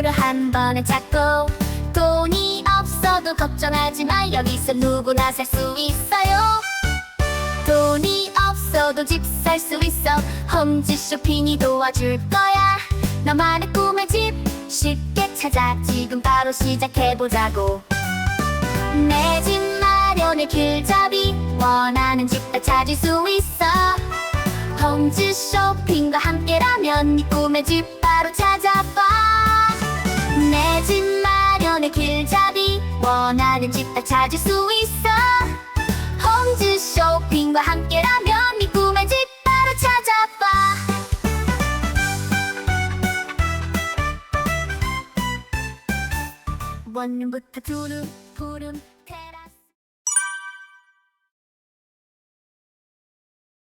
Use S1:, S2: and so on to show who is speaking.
S1: 물을 한 번에 찾고 돈이 없어도 걱정하지 마 여기서 누구나 살 수 있어요. 돈이 없어도 집 살 수 있어. 홈즈 쇼핑이 도와줄 거야. 너만의 꿈의 집. 쉽게 찾아. 지금 바로 시작해보자고. 내 집 마련의 길잡이. 원하는 집 다 찾을 수 있어. 홈즈 쇼핑 과 함께라면 네 꿈의 집 바로 찾아봐. 내 집 마련의 길잡이 원하는 집 다 찾을 수 있어. 홈즈 쇼핑과 함께라면 네 꿈의 집 바로 찾아봐. 원룸부터 두룸, 푸름,